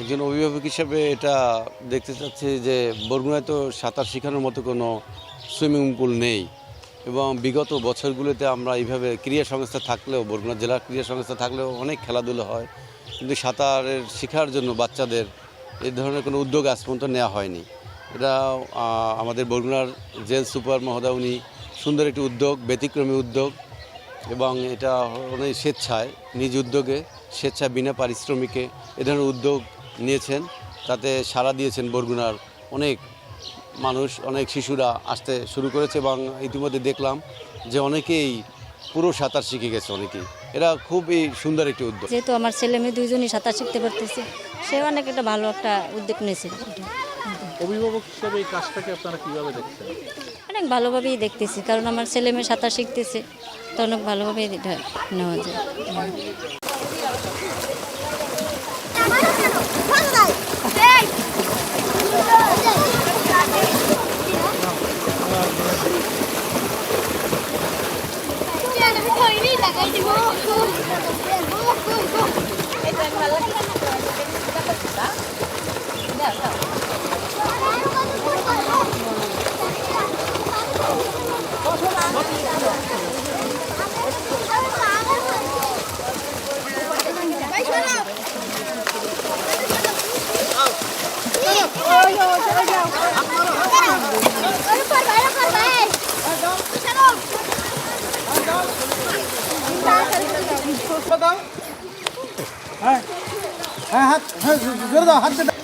একজন অভিভাবক হিসেবে এটা দেখতে চাচ্ছি যে বরগুনায় তো সাঁতার শেখানোর মতো কোনো সুইমিং পুল নেই এবং বিগত বছরগুলোতে আমরা এইভাবে ক্রীড়া সংস্থা থাকলেও, বরগুনা জেলার ক্রীড়া সংস্থা থাকলেও অনেক খেলাধুলো হয়। কিন্তু সাঁতারের শেখার জন্য বাচ্চাদের এই ধরনের কোনো উদ্যোগ আজ পর্যন্ত নেওয়া হয়নি। এটা আমাদের বরগুনার জেল সুপার মহোদয়, উনি সুন্দর একটি উদ্যোগ, ব্যতিক্রমী উদ্যোগ এবং এটা অনেক স্বেচ্ছায়, নিজ উদ্যোগে স্বেচ্ছায় বিনা পারিশ্রমিকে এ ধরনের উদ্যোগ নিয়েছেন। তাতে সাড়া দিয়েছেন বরগুনার অনেক মানুষ, অনেক শিশুরা আসতে শুরু করেছে এবং ইতিমধ্যে দেখলাম যে অনেকেই পুরো সাঁতার শিখে গেছে অনেকেই। এরা খুবই সুন্দর একটি উদ্যোগ। যেহেতু আমার ছেলে মেয়ে দুইজনই সাঁতার শিখতে পারতেছে, সে অনেক একটা ভালো একটা উদ্যোগ নিয়েছে। অভিভাবক হিসেবে এই কাজটাকে আপনারা কীভাবে দেখছেন? অনেক ভালোভাবেই দেখতেছি, কারণ আমার ছেলে মেয়ে সাঁতার শিখতেছে, তো অনেক ভালোভাবেই নেওয়া যায়। হ্যাঁ হ্যাঁ হাত হ্যাঁ জোরে দাও হাত দিয়ে।